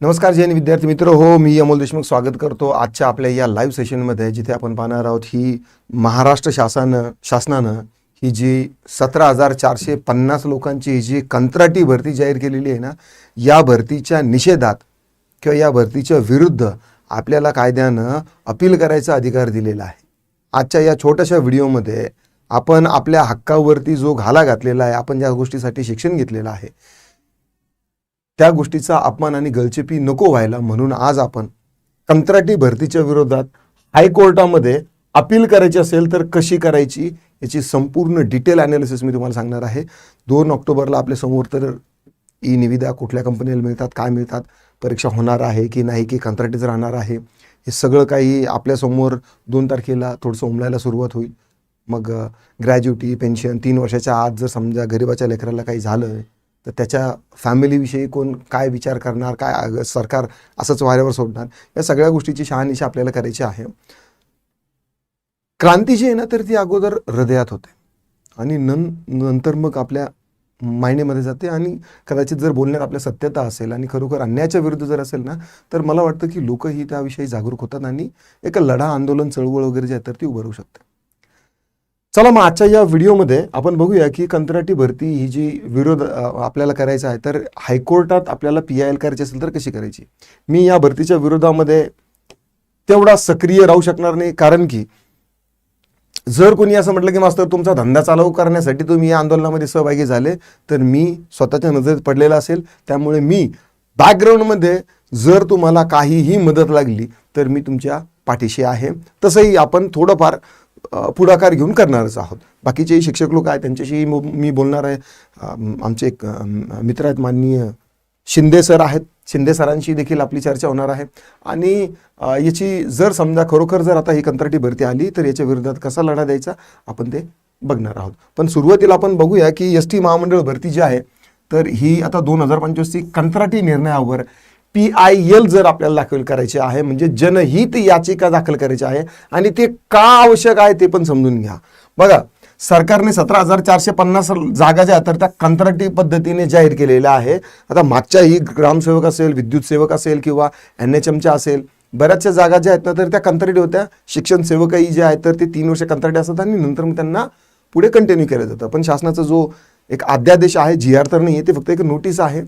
नमस्कार जैन विद्यार्थी मित्र. हो मी अमोल देशमुख स्वागत करतो आजच्या आपल्या या लाईव्ह सेशनमध्ये जिथे आपण पाहणार आहोत ही महाराष्ट्र शासन शासनानं ही जी सतरा हजार चारशे पन्नास लोकांची ही जी कंत्राटी भरती जाहीर केलेली आहे ना या भरतीच्या निषेधात किंवा या भरतीच्या विरुद्ध आपल्याला कायद्यानं अपील करायचा अधिकार दिलेला आहे. आजच्या या छोट्याशा व्हिडिओमध्ये आपण आपल्या हक्कावरती जो घाला घातलेला आहे आपण ज्या गोष्टीसाठी शिक्षण घेतलेलं आहे त्या गोष्टीचा अपमान आणि गलचेपी नको व्हायला म्हणून आज आपण कंत्राटी भरतीच्या विरोधात हायकोर्टामध्ये अपील करायची असेल तर कशी करायची याची संपूर्ण डिटेल ॲनालिसिस मी तुम्हाला सांगणार आहे. दोन ऑक्टोबरला आपल्यासमोर तर ई निविदा कुठल्या कंपनीला मिळतात काय मिळतात परीक्षा होणार आहे की नाही की कंत्राटीच राहणार आहे हे सगळं काही आपल्यासमोर दोन तारखेला थोडंसं उमलायला सुरुवात होईल. मग ग्रॅज्युटी पेन्शन तीन वर्षाच्या आत जर समजा गरिबाच्या लेकराला काही झालं तर त्याच्या फॅमिलीविषयी कोण काय विचार करणार काय सरकार असंच वाऱ्यावर सोडणार या सगळ्या गोष्टीची शहानिशा आपल्याला करायची आहे. क्रांती जी आहे ना तर ती अगोदर हृदयात होते. आणि नं नंतर मग आपल्या मायनेमध्ये जाते आणि कदाचित जर बोलण्यात आपल्या सत्यता असेल आणि खरोखर अन्यायाच्या विरुद्ध जर असेल ना तर मला वाटतं की लोकही त्याविषयी जागरूक होतात आणि एक लढा आंदोलन चळवळ वगैरे जे आहे तर ती उभारू शकते चला मग आजच्या या व्हिडिओमध्ये आपण बघूया की कंत्राटी भरती ही जी विरोध आपल्याला करायचा आहे तर हायकोर्टात आपल्याला पी आय एल करायची असेल तर कशी करायची? मी या भरतीच्या विरोधामध्ये तेवढा सक्रिय राहू शकणार नाही कारण की जर कोणी असं म्हटलं की मास्तर तुमचा धंदा चालू करण्यासाठी तुम्ही या आंदोलनामध्ये सहभागी झाले तर मी स्वतःच्या नजरेत पडलेला असेल. त्यामुळे मी बॅकग्राऊंडमध्ये जर तुम्हाला काहीही मदत लागली तर मी तुमच्या पाठीशी आहे. तसंही आपण थोडंफार पुढाकार घेऊन करणारच आहोत. बाकीचेही शिक्षक लोक आहेत त्यांच्याशी मी बोलणार आहे. आमचे एक मित्र आहेत माननीय शिंदे सर आहेत. शिंदे सरांशी देखील आपली चर्चा होणार आहे. आणि याची जर समजा खरोखर जर आता ही कंत्राटी भरती आली तर याच्या विरोधात कसा लढा द्यायचा आपण ते बघणार आहोत. पण सुरुवातीला आपण बघूया की एस टी महामंडळ भरती जी आहे तर ही आता दोन हजार पंचवीसची कंत्राटी निर्णयावर पी आय एल जर आपल्याला दाखल करायचे आहे म्हणजे जनहित याचिका दाखल करायची आहे आणि ते का आवश्यक आहे ते पण समजून घ्या. बघा सरकारने सतरा हजार चारशे पन्नास जागा ज्या आहेत, तर त्या कंत्राटी पद्धतीने जाहीर केलेल्या आहे. आता मागच्याही ग्रामसेवक असेल विद्युत सेवक असेल किंवा एन एच एमच्या असेल बऱ्याचशा जागा ज्या आहेत ना तर त्या कंत्राटी होत्या. शिक्षण सेवकही जे आहेत तर ते तीन वर्ष कंत्राटी असतात आणि नंतर मग त्यांना पुढे कंटिन्यू केलं जातं. पण शासनाचा जो एक अध्यादेश आहे जी आर तर नाही आहे ते फक्त एक नोटीस आहे.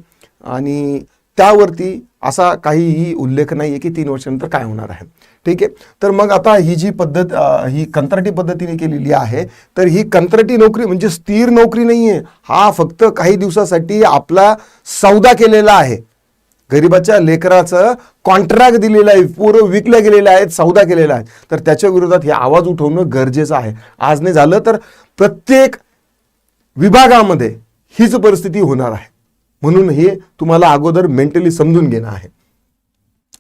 आणि त्यावरती असा काहीही उल्लेख नाही आहे की तीन वर्षानंतर काय होणार आहे. ठीक आहे? तर मग आता ही जी पद्धत ही कंत्राटी पद्धतीने केलेली आहे तर ही कंत्राटी नोकरी म्हणजे स्थिर नोकरी नाही आहे हा फक्त काही दिवसासाठी आपला सौदा केलेला आहे. गरिबाच्या लेकराचं कॉन्ट्रॅक्ट दिलेलं आहे पूर्व विकल्या गेलेल्या आहेत सौदा केलेला आहे. तर त्याच्या विरोधात हे आवाज उठवणं गरजेचं आहे. आज नाही झालं तर प्रत्येक विभागामध्ये हीच परिस्थिती होणार आहे. म्हणून हे तुम्हाला अगोदर मेंटली समजून घेणं आहे.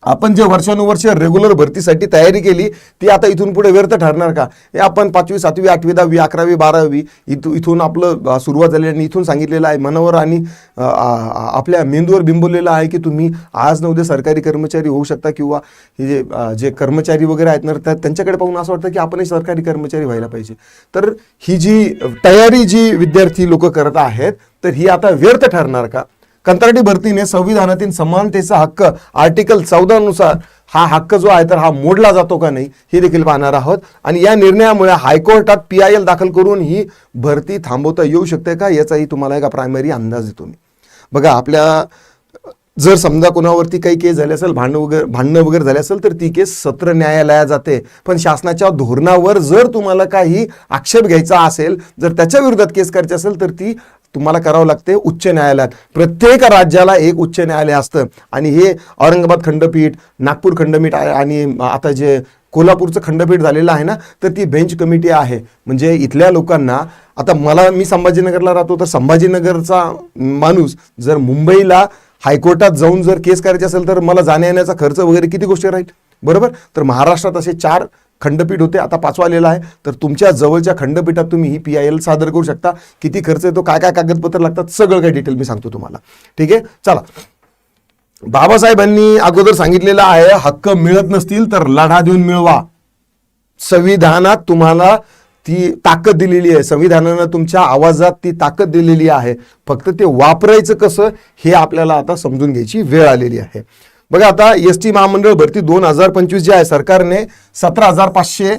आपण जे वर्षानुवर्ष रेग्युलर भरतीसाठी तयारी केली ती आता इथून पुढे व्यर्थ ठरणार का? हे आपण पाचवी सातवी आठवी दहावी अकरावी बारावी इथू इथून आपलं सुरुवात झाली आणि इथून सांगितलेलं आहे. मनावर आणि आपल्या मेंदूवर बिंबवलेलं आहे की तुम्ही आज न उद्या सरकारी कर्मचारी होऊ शकता किंवा हे जे जे कर्मचारी वगैरे आहेत ना त्या त्यांच्याकडे पाहून असं वाटतं की आपणही सरकारी कर्मचारी व्हायला पाहिजे. तर ही जी तयारी जी विद्यार्थी लोक करत आहेत तर ही आता व्यर्थ ठरणार का? कंत्राटी भरतीने संविधानातील समानतेचा हक्क आर्टिकल चौदानुसार हा हक्क जो आहे तर हा मोडला जातो का नाही हे देखील पाहणार आहोत. आणि या निर्णयामुळे हायकोर्टात पी आय एल दाखल करून ही भरती थांबवता येऊ शकते का? याचाही तुम्हाला एका प्रायमरी अंदाज देतो मी. बघा आपल्या जर समजा कोणावरती काही केस झाले असेल भांडण वगैरे भांडणं वगैरे झाले असेल तर ती केस सत्र न्यायालयात जाते. पण शासनाच्या धोरणावर जर तुम्हाला काही आक्षेप घ्यायचा असेल जर त्याच्या विरोधात केस करायची असेल तर ती तुम्हाला करावं लागते उच्च न्यायालयात. प्रत्येक राज्याला एक उच्च न्यायालय असतं. आणि हे औरंगाबाद खंडपीठ नागपूर खंडपीठ आहे आणि आता जे कोल्हापूरचं खंडपीठ झालेलं आहे ना तर ती बेंच कमिटी आहे. म्हणजे इथल्या लोकांना आता मला मी संभाजीनगरला राहतो तर संभाजीनगरचा माणूस जर मुंबईला हायकोर्टात जाऊन जर केस करायची असेल तर मला जाण्या येण्याचा खर्च वगैरे किती गोष्टी राहील? बरोबर? तर महाराष्ट्रात असे चार खंडपीठ होते आता पाचवा आलेला आहे. तर तुमच्या जवळच्या खंडपीठात तुम्ही ही पी आय एल सादर करू शकता. किती खर्च येतो काय काय कागदपत्र लागतात सगळं काही डिटेल मी सांगतो तुम्हाला. ठीक आहे? चला. बाबासाहेबांनी अगोदर सांगितलेलं आहे हक्क मिळत नसतील तर लढा देऊन मिळवा. संविधानात तुम्हाला ती ताकद दिलेली आहे. संविधानानं तुमच्या आवाजात ती ताकद दिलेली आहे. फक्त ते वापरायचं कसं हे आपल्याला आता समजून घ्यायची वेळ आलेली आहे. बघा आता एस टी महामंडळ भरती दोन हजार पंचवीस जी आहे सरकारने सतरा हजार पाचशे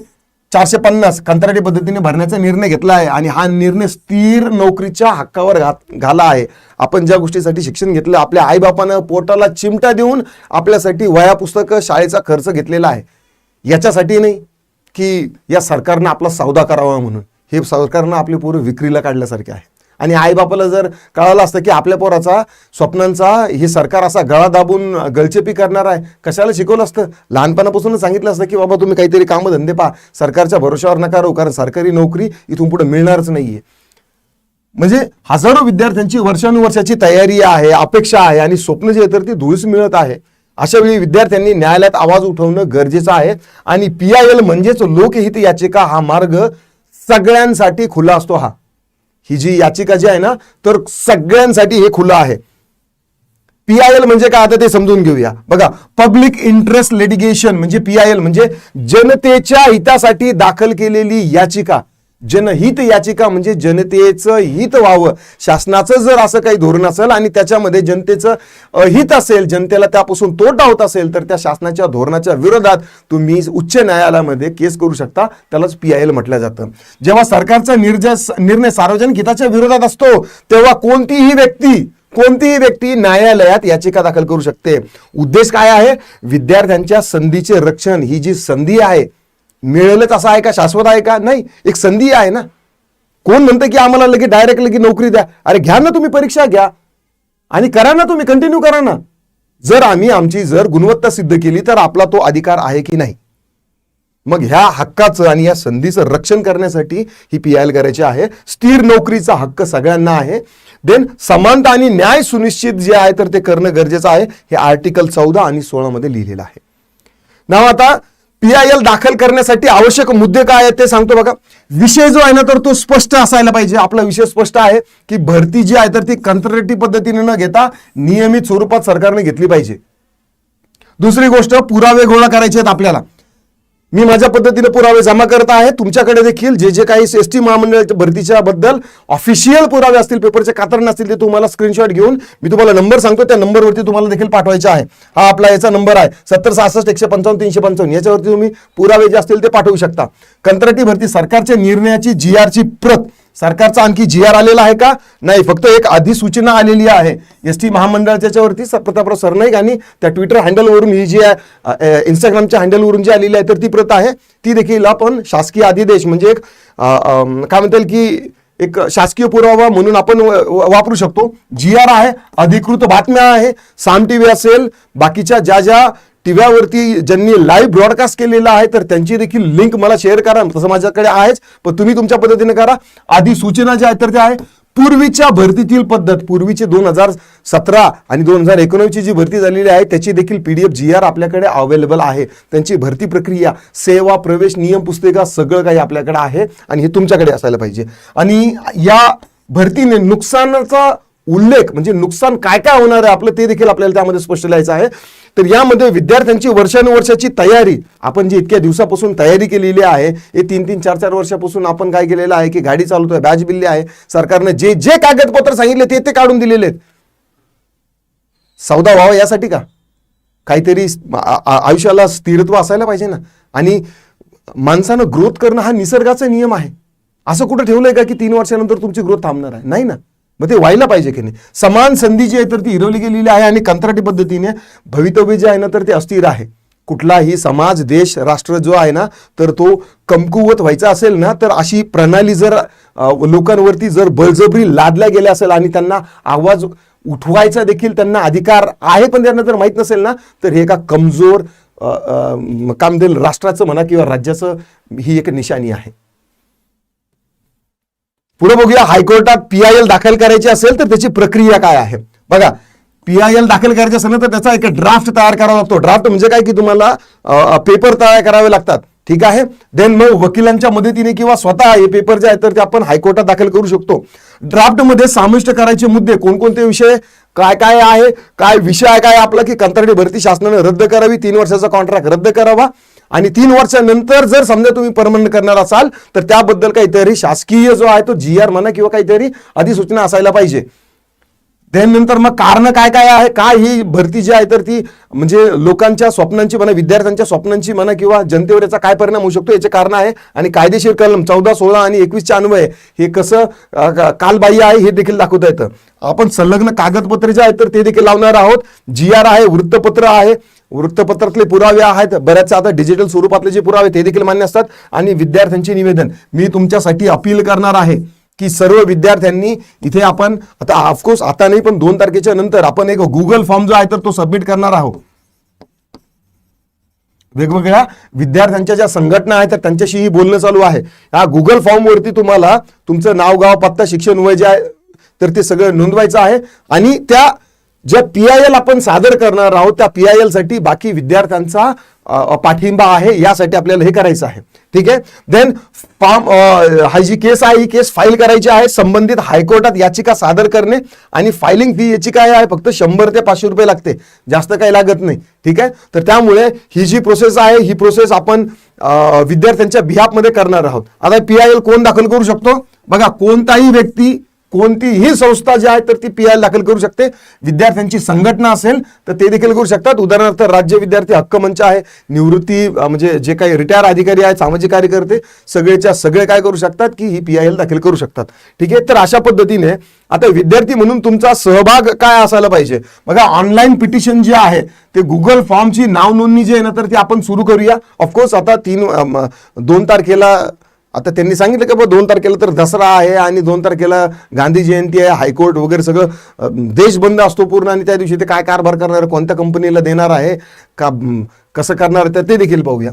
चारशे पन्नास कंत्राटी पद्धतीने भरण्याचा निर्णय घेतला आहे आणि हा निर्णय स्थिर नोकरीच्या हक्कावर घात घाला आहे. आपण ज्या गोष्टीसाठी शिक्षण घेतलं आपल्या आईबापानं पोटाला चिमटा देऊन आपल्यासाठी वया पुस्तकं शाळेचा खर्च घेतलेला आहे. याच्यासाठी नाही की या सरकारनं आपला सौदा करावा म्हणून. हे सरकारनं आपले पूर्व विक्रीला काढल्यासारखे आहे. आणि आईबापाला जर कळालं असतं की आपल्या पोराचा स्वप्नांचा हे सरकार असा गळा दाबून गळचेपी करणार आहे कशाला शिकवलं असतं? लहानपणापासूनच सांगितलं असतं की बाबा तुम्ही काहीतरी कामं धंदे पहा. सरकारच्या भरोशावर नका राहू कारण सरकारी नोकरी इथून पुढे मिळणारच नाहीये. म्हणजे हजारो विद्यार्थ्यांची वर्षानुवर्षाची तयारी आहे अपेक्षा आहे आणि स्वप्न जे आहे तर ती धुळीस मिळत आहे. अशा वेळी विद्यार्थ्यांनी न्यायालयात आवाज उठवणं गरजेचं आहे. आणि पी आय एल म्हणजेच लोकहित याचिका हा मार्ग सगळ्यांसाठी खुला असतो हा. ही जी याचिका जी आहे ना तर सगळ्यांसाठी हे खुलं आहे. पी आय एल म्हणजे काय? आता ते समजून घेऊया. बघा पब्लिक इंटरेस्ट लिटिगेशन म्हणजे पी आय एल म्हणजे जनतेच्या हितासाठी दाखल केलेली याचिका. जनहित याचिका म्हणजे जनतेचं हित व्हावं. शासनाचं जर असं काही धोरण असेल आणि त्याच्यामध्ये जनतेचं हित असेल जनतेला त्यापासून तोटा होत असेल तर त्या शासनाच्या धोरणाच्या विरोधात तुम्ही उच्च न्यायालयामध्ये केस करू शकता. त्यालाच पी आय एल म्हटलं जातं. जेव्हा सरकारचा निर्जय निर्णय सार्वजनिक हिताच्या विरोधात असतो तेव्हा कोणतीही व्यक्ती कोणतीही व्यक्ती न्यायालयात याचिका दाखल करू शकते. उद्देश काय आहे? विद्यार्थ्यांच्या संधीचे रक्षण. ही जी संधी आहे मिळेलच असं आहे का? शाश्वत आहे का? नाही एक संधी आहे ना. कोण म्हणतं की आम्हाला लगे डायरेक्ट लगे नोकरी द्या? अरे घ्या ना तुम्ही परीक्षा घ्या. आणि करा ना तुम्ही कंटिन्यू करा ना. जर आम्ही आमची जर गुणवत्ता सिद्ध केली तर आपला तो अधिकार आहे की नाही? मग ह्या हक्काचं आणि या संधीचं रक्षण करण्यासाठी ही पी आय एल करायची आहे. स्थिर नोकरीचा हक्क सगळ्यांना आहे. देन समानता आणि न्याय सुनिश्चित जे आहे तर ते करणं गरजेचं आहे. हे आर्टिकल चौदा आणि सोळा मध्ये लिहिलेलं आहे. नाव आता पी आय एल दाखल करण्यासाठी आवश्यक मुद्दे काय आहेत ते सांगतो बघा. विषय जो आहे ना तर तो स्पष्ट असायला पाहिजे. आपला विषय स्पष्ट आहे की भरती जी आहे तर ती कंत्राटी पद्धतीने न घेता नियमित स्वरूपात सरकारने घेतली पाहिजे. दुसरी गोष्ट पुरावे गोळा करायचे आहेत आपल्याला. मी माझ्या पद्धतीने पुरावे जमा करत आहे. तुमच्याकडे देखील जे जे काही एस टी महामंडळाच्या भरतीच्या बद्दल ऑफिशियल पुरावे असतील पेपरचे कातरण असतील ते तुम्हाला स्क्रीनशॉट घेऊन मी तुम्हाला नंबर सांगतो त्या नंबरवरती तुम्हाला देखील पाठवायचे आहे. हा आपला याचा नंबर आहे. सत्तर सहासष्ट एकशे पंचावन्न तीनशे पंचावन्न. याच्यावरती तुम्ही पुरावे जे असतील ते पाठवू शकता. कंत्राटी भरती सरकारच्या निर्णयाची जी आरची प्रत सरकारचा आणखी जी आर आलेला आहे का? नाही फक्त एक अधिसूचना आलेली आहे. एस टी महामंडळाच्या याच्यावरती प्रतापराव सरनाईक आणि त्या ट्विटर हँडलवरून ही जी आहे इंस्टाग्रामच्या हँडलवरून जी आलेली आहे तर ती प्रत आहे. ती देखील आपण शासकीय आदेश म्हणजे एक काय म्हणता येईल की एक शासकीय पुरावा म्हणून आपण वापरू शकतो. जी आर आहे अधिकृत बातम्या आहे साम टी व्ही असेल बाकीच्या ज्या ज्या टीव्यावरती ज्यांनी लाईव्ह ब्रॉडकास्ट केलेला आहे तर त्यांची देखील लिंक मला शेअर करा. तसं माझ्याकडे आहेच पण तुम्ही तुमच्या पद्धतीने करा. आधी सूचना ज्या आहेत तर त्या आहे. पूर्वीच्या भरतीतील पद्धत पूर्वीचे दोन हजार सतरा आणि दोन हजार एकोणवीसची जी भरती झालेली आहे त्याची देखील P D F G R आपल्याकडे अवेलेबल आहे. त्यांची भरती प्रक्रिया सेवा प्रवेश नियम पुस्तिका सगळं काही आपल्याकडे आहे आणि हे तुमच्याकडे असायला पाहिजे. आणि या भरतीने नुकसानाचा उल्लेख म्हणजे नुकसान काय काय होणार आहे आपलं ते देखील आपल्याला त्यामध्ये स्पष्ट लिहायचं आहे. तर यामध्ये विद्यार्थ्यांची वर्षानुवर्षाची तयारी आपण जी इतक्या दिवसापासून तयारी केलेली आहे हे तीन तीन चार चार वर्षापासून आपण काय केलेलं आहे की गाडी चालवतोय बॅच बिल्ली आहे सरकारने जे जे कागदपत्र सांगितले ते ते काढून दिलेले आहेत. सौदा व्हावा यासाठी का? काहीतरी आयुष्याला स्थिरत्व असायला पाहिजे ना. आणि माणसानं ग्रोथ करणं हा निसर्गाचा नियम आहे. असं कुठं ठेवलंय का की तीन वर्षानंतर तुमची ग्रोथ थांबणार आहे? नाही ना. मग ते व्हायला पाहिजे की नाही? समान संधी जी आहे तर ती हिरवली गेलेली आहे आणि कंत्राटी पद्धतीने भवितव्य जे आहे ना तर ते अस्थिर आहे. कुठलाही समाज देश राष्ट्र जो आहे ना तर तो कमकुवत व्हायचा असेल ना तर अशी प्रणाली जर लोकांवरती जर बळजबरी लादल्या गेल्या असेल आणि त्यांना आवाज उठवायचा देखील त्यांना अधिकार आहे पण त्यांना जर माहीत नसेल ना तर हे एका कमजोर कामदेल राष्ट्राचं म्हणा किंवा राज्याचं ही एक निशाणी आहे. पुढे बघूया हायकोर्टात पी आय एल दाखल करायची असेल तर त्याची प्रक्रिया काय आहे? बघा पी आय एल दाखल करायचं असेल तर त्याचा एक ड्राफ्ट तयार करावा लागतो. ड्राफ्ट म्हणजे काय? की तुम्हाला पेपर तयार करावे लागतात. ठीक आहे? देन मग वकिलांच्या मदतीने किंवा स्वतः हे पेपर जे आहेत तर ते आपण हायकोर्टात दाखल करू शकतो. ड्राफ्टमध्ये समाविष्ट करायचे मुद्दे कोणकोणते विषय? काय काय आहे? काय विषय काय आपला? की कंत्राटी भरती शासनाने रद्द करावी. तीन वर्षाचा कॉन्ट्रॅक्ट रद्द करावा. आणि तीन वर्षानंतर जर समजा तुम्ही परमनंट करणार असाल तर त्याबद्दल काहीतरी शासकीय जो आहे तो जी आर म्हणा किंवा काहीतरी अधिसूचना असायला पाहिजे. त्यानंतर मग कारण काय काय आहे? काय ही भरती जी आहे तर ती म्हणजे लोकांच्या स्वप्नांची म्हणा विद्यार्थ्यांच्या स्वप्नांची म्हणा किंवा जनतेवर याचा काय परिणाम होऊ शकतो याचे कारण आहे. आणि कायदेशीर कलम चौदा सोळा आणि एकवीसच्या अन्वय हे कसं कालबाह्य आहे हे देखील दाखवता येतं. आपण संलग्न कागदपत्र जे आहेत तर ते देखील लावणार आहोत. जी आर आहे वृत्तपत्र आहे. वृत्तपत्रातले पुरावे आहेत. बऱ्याचशा आता डिजिटल स्वरूपातले जे पुरावे ते देखील मान्य असतात. आणि विद्यार्थ्यांचे निवेदन. मी तुमच्यासाठी अपील करणार आहे. की सर्व विद्यार्थ्यांनी इथे आपण आता ऑफकोर्स आता नाही पण दोन तारखेच्या नंतर आपण एक गुगल फॉर्म जो आहे तर तो सबमिट करणार आहोत. वेगवेगळ्या विद्यार्थ्यांच्या ज्या संघटना आहेत तर त्यांच्याशीही बोलणं चालू आहे. या गुगल फॉर्मवरती तुम्हाला तुमचं नाव गाव पत्ता शिक्षण वय जे आहे तर ते सगळं नोंदवायचं आहे. आणि त्या ज्या पी आय एल आपण सादर करणार आहोत त्या पी आय एलसाठी बाकी विद्यार्थ्यांचा पाठिंबा आहे यासाठी आपल्याला हे करायचं आहे. ठीक आहे? देन फॉर्म हा जी केस आहे ही केस फाईल करायची आहे संबंधित हायकोर्टात याचिका सादर करणे आणि फायलिंग फी याची काय आहे फक्त शंभर ते पाचशे रुपये लागते. जास्त काही लागत नाही. ठीक आहे? तर त्यामुळे ही जी प्रोसेस आहे ही प्रोसेस आपण विद्यार्थ्यांच्या बिहापमध्ये करणार आहोत. आता पी आय एल कोण दाखल करू शकतो? बघा कोणताही व्यक्ती कोणतीही संस्था जी आहे तर ती पी आय दाखल करू शकते. विद्यार्थ्यांची संघटना असेल तर ते देखील करू शकतात. उदाहरणार्थ राज्य विद्यार्थी हक्क मंच आहे. निवृत्ती म्हणजे जे काही रिटायर अधिकारी आहेत सामाजिक कार्यकर्ते सगळेच्या सगळे काय करू शकतात की ही पी आय एल दाखल करू शकतात. ठीक आहे? तर अशा पद्धतीने आता विद्यार्थी म्हणून तुमचा सहभाग काय असायला पाहिजे? बघा ऑनलाईन पिटिशन जे आहे ते गुगल फॉर्मची नाव नोंदणी जी आहे ना तर ती आपण सुरू करूया. ऑफकोर्स आता तीन दोन तारखेला आता त्यांनी सांगितलं की बा दोन तारखेला तर दसरा आहे आणि दोन तारखेला गांधी जयंती आहे हायकोर्ट वगैरे सगळं देश बंद असतो पूर्ण आणि त्या दिवशी ते काय कारभार करणार आहे, कोणत्या कंपनीला देणार आहे का कसं करणार आहे तर ते देखील पाहूया.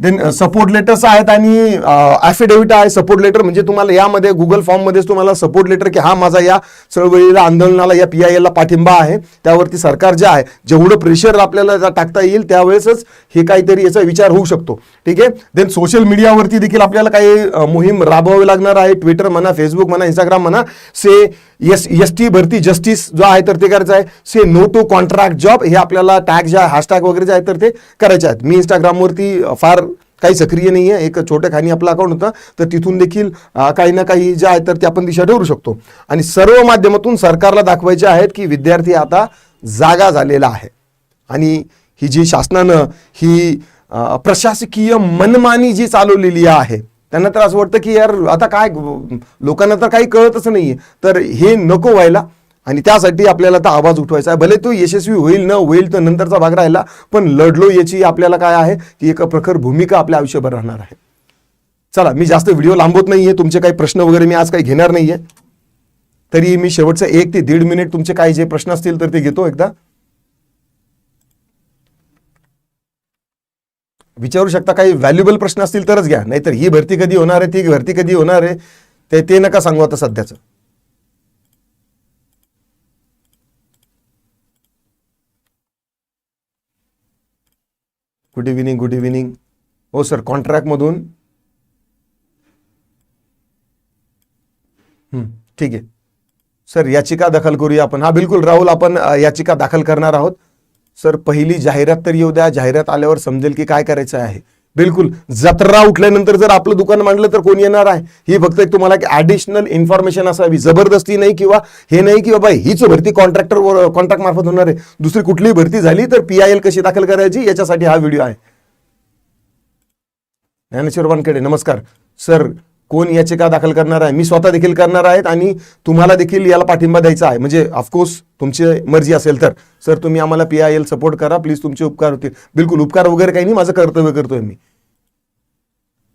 देन सपोर्ट लेटर्स आहेत आणि uh, ॲफिडेव्हिट आहे. सपोर्ट लेटर म्हणजे तुम्हाला यामध्ये गुगल फॉर्ममध्येच तुम्हाला सपोर्ट लेटर की हा माझा या चळवळीला आंदोलनाला या पी आय एलला पाठिंबा आहे. त्यावरती सरकार जे आहे जेवढं प्रेशर आपल्याला टाकता येईल त्यावेळेसच हे काहीतरी याचा विचार होऊ शकतो. ठीक आहे? देन सोशल मीडियावरती देखील आपल्याला काही uh, मोहीम राबवावी लागणार आहे. ट्विटर म्हणा फेसबुक म्हणा इंस्टाग्राम म्हणा से एस एस टी भरती जस्टिस जो आहे तर ते करायचं आहे. Say no to contract job हे आपल्याला टॅग जे हॅशटॅग वगैरे जे आहे तर ते करायचे आहेत. मी इंस्टाग्रामवरती फार काही सक्रिय नाही आहे. एक छोट्या खाणी आपलं अकाउंट होतं. तर तिथून देखील काही ना काही जे आहे तर ते आपण दिशा ठेवू शकतो. आणि सर्व माध्यमातून सरकारला दाखवायचे आहेत की विद्यार्थी आता जागा झालेला आहे. आणि ही जी शासनानं ही प्रशासकीय मनमानी जी चालवलेली आहे त्यांना तर असं वाटतं की यार आता काय लोकांना तर काही कळतच नाहीये. तर हे नको व्हायला. आणि त्यासाठी आपल्याला तर आवाज उठवायचा आहे. भले तो यशस्वी होईल न होईल तर नंतरचा भाग राहिला पण लढलो याची आपल्याला काय आहे की एक प्रखर भूमिका आपल्या आयुष्यभर राहणार आहे. चला मी जास्त व्हिडिओ लांबवत नाहीये. तुमचे काही प्रश्न वगैरे मी आज काही घेणार नाहीये. तरी मी शेवटचं एक ते दीड मिनिट तुमचे काही जे प्रश्न असतील तर ते घेतो एकदा. विचारू शकता काही व्हॅल्युबल प्रश्न असतील तरच घ्या. नाहीतर ही भरती कधी होणार आहे ती भरती कधी होणार आहे ते ते नका सांगू आता सध्याचं. गुड इव्हिनिंग गुड इव्हिनिंग हो सर कॉन्ट्रॅक्टमधून ठीक आहे. सर याचिका दाखल करूया आपण. हा बिलकुल राहुल आपण याचिका दाखल करणार आहोत. सर पहिली जाहिरात तर येऊ द्या. जाहिरात आल्यावर समजेल की काय करायचं आहे. बिलकुल जत्रा उठल्यानंतर जर आपलं दुकान मांडलं तर कोण येणार आहे? ही फक्त एक तुम्हाला एक ॲडिशनल इन्फॉर्मेशन असावी. जबरदस्ती नाही किंवा हे नाही की बाबा हीच भरती कॉन्ट्रॅक्टर कॉन्ट्रॅक्ट मार्फत होणार आहे. दुसरी कुठलीही भरती झाली तर पी आय एल कशी दाखल करायची? याच्यासाठी हा व्हिडिओ आहे. ज्ञानेश्वर वानखेडे नमस्कार. सर कोण याचिका दाखल करणार आहे? मी स्वतः देखील करणार आहेत आणि तुम्हाला देखील याला पाठिंबा द्यायचा आहे. म्हणजे ऑफकोर्स तुमची मर्जी असेल तर. सर तुम्ही आम्हाला पी आय एल सपोर्ट करा. प्लीज तुमचे उपकार होतील. बिलकुल उपकार वगैरे काही नाही. माझं कर्तव्य करतोय मी.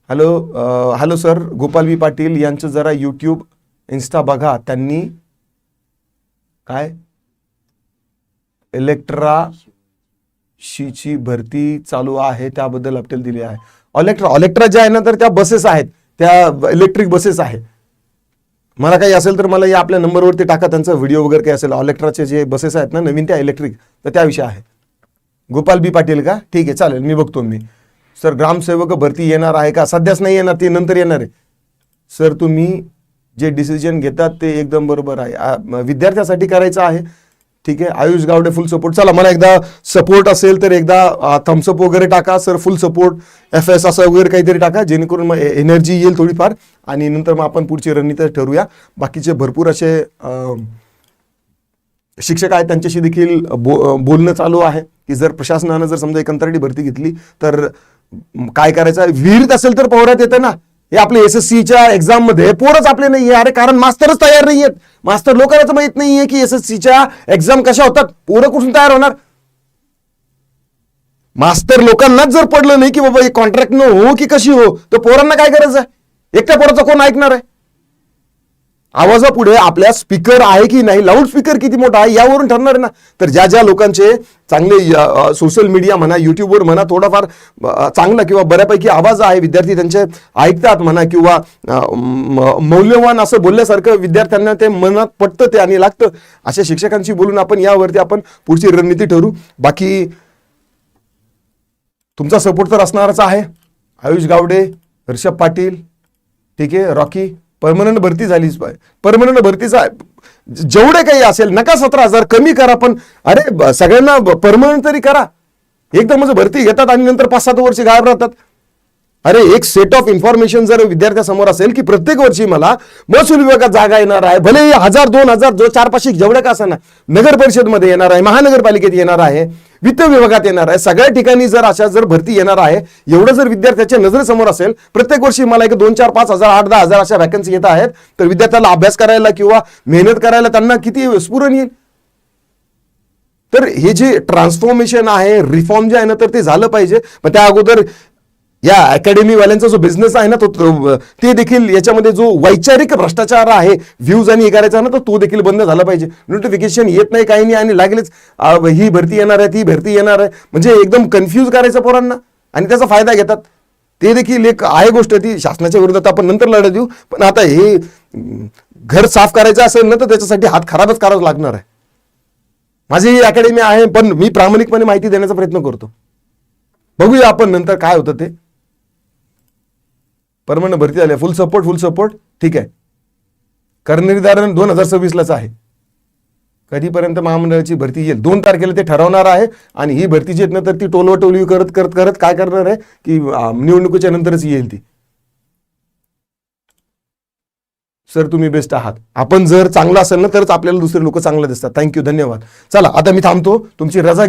Hello hello sir Gopal B Patil यांचं जरा यूट्यूब इन्स्टा बघा. त्यांनी काय? इलेक्ट्रा शीची भरती चालू आहे. त्याबद्दल अपडेट दिली आहे. ऑलेक्ट्रा ऑलेक्ट्रा ज्या आहे ना तर त्या बसेस आहेत. त्या इलेक्ट्रिक बसेस आहे. मला काही असेल तर मला या आपल्या नंबरवरती टाका त्यांचा व्हिडिओ वगैरे काही असेल ऑलेक्ट्राचे जे बसेस आहेत ना नवीन त्या इलेक्ट्रिक तर त्याविषयी आहे. गोपाल बी पाटील का? ठीक आहे चालेल मी बघतो मी. सर ग्रामसेवक भरती येणार आहे का? सध्याच नाही येणार ते नंतर येणार आहे. सर तुम्ही जे डिसिजन घेतात ते एकदम बरोबर आहे. विद्यार्थ्यासाठी करायचं आहे. ठीक आहे? आयुष गावडे फुल सपोर्ट चला मला एकदा सपोर्ट असेल तर एकदा थम्सअप वगैरे टाका sir full support F S असं वगैरे काहीतरी टाका जेणेकरून मग एनर्जी येईल थोडीफार. आणि नंतर मग आपण पुढची रणनीती ठरवूया. बाकीचे भरपूर असे शिक्षक आहेत त्यांच्याशी देखील बो बोलणं चालू आहे. की जर प्रशासनानं जर समजा एक कंत्राटी भरती घेतली तर काय करायचं? विहिरीत असेल तर पोहण्यात येतं ना. हे आपले एस एस सीच्या एक्झाममध्ये पोरच आपले नाही अरे कारण मास्तरच तयार नाही आहेत मास्तर लोकांना माहीत नाहीये की एस एस सीच्या एक्झाम कशा होतात. पोरं कुठून तयार होणार? मास्तर लोकांनाच जर पडलं नाही की बाबा हे कॉन्ट्रॅक्ट न हो की कशी हो तर पोरांना काय करायचं आहे? एकट्या पोराचं कोण ऐकणार आहे? आवाजापुढे आपल्या स्पीकर आहे की नाही लाऊड स्पीकर किती मोठा आहे यावरून ठरणार ना. तर ज्या ज्या लोकांचे चांगले सोशल मीडिया म्हणा यूट्यूबवर म्हणा थोडाफार चांगला किंवा बऱ्यापैकी आवाज आहे विद्यार्थी त्यांचे ऐकतात म्हणा किंवा मौल्यवान असं बोलल्यासारखं विद्यार्थ्यांना ते मनात पटतं ते आणि लागतं. अशा शिक्षकांशी बोलून आपण यावरती आपण पुढची रणनीती ठरू. बाकी तुमचा सपोर्ट तर असणारच आहे. आयुष गावडे ऋषभ पाटील ठीक आहे रॉकी परमनंट भरती झालीच पाहिजे परमनंट भरतीचा जेवढे काही असेल नका सतरा हजार कमी करा पण अरे सगळ्यांना परमनंट तरी करा. एकदमच म्हणजे भरती घेतात आणि नंतर पाच सात वर्ष गायब राहतात. अरे एक सेट ऑफ इन्फॉर्मेशन जर विद्यार्थ्यासमोर असेल की प्रत्येक वर्षी मला महसूल विभागात जागा येणार आहे भले हजार दोन हजार जो चार पाचशे जेवढ्या का असणार नगर परिषदमध्ये येणार आहे महानगरपालिकेत येणार आहे वित्त विभागात येणार आहे सगळ्या ठिकाणी जर अशा जर भरती येणार आहे एवढं जर विद्यार्थ्याच्या नजरेसमोर असेल प्रत्येक वर्षी मला एक दोन चार पाच हजार आठ दहा हजार अशा व्हॅकन्सी येत आहेत तर विद्यार्थ्याला अभ्यास करायला किंवा मेहनत करायला त्यांना किती स्फुरण येईल? तर हे जे ट्रान्सफॉर्मेशन आहे रिफॉर्म जे आहे ना तर ते झालं पाहिजे. पण त्या अगोदर या अकॅडमीवाल्यांचा जो बिझनेस आहे ना तो ते देखील याच्यामध्ये जो वैचारिक भ्रष्टाचार आहे व्ह्यूज आणि हे करायचा ना तर तो देखील बंद झाला पाहिजे. नोटिफिकेशन येत नाही काही नाही आणि लागलेच. ही भरती येणार आहे ती भरती येणार आहे. म्हणजे एकदम कन्फ्यूज करायचं पोरांना. आणि त्याचा फायदा घेतात. ते देखील एक आहे गोष्ट ती शासनाच्या विरोधात आपण नंतर लढत देऊ. पण आता हे घर साफ करायचं असेल ना तर त्याच्यासाठी हात खराबच करावा लागणार आहे. माझी ही अकॅडमी आहे पण मी प्रामाणिकपणे माहिती देण्याचा प्रयत्न करतो. बघूया आपण नंतर काय होतं ते. परमनंट भरती झाली फुल सपोर्ट फुल सपोर्ट ठीक आहे. करनिर्धारण दोन हजार सव्वीसलाच आहे. कधीपर्यंत महामंडळाची भरती येईल? दोन तारखेला ते ठरवणार आहे आणि ही भरती जी आहेत ना तर ती टोलवटोलवी करत करत करत काय करणार आहे? की निवडणुकीच्या नंतरच येईल ती. सर तुम्ही बेस्ट आहात. आपण जर चांगला असेल ना तरच आपल्याला दुसरे लोक चांगले दिसतात. थँक्यू धन्यवाद. चला आता मी थांबतो. तुमची रजा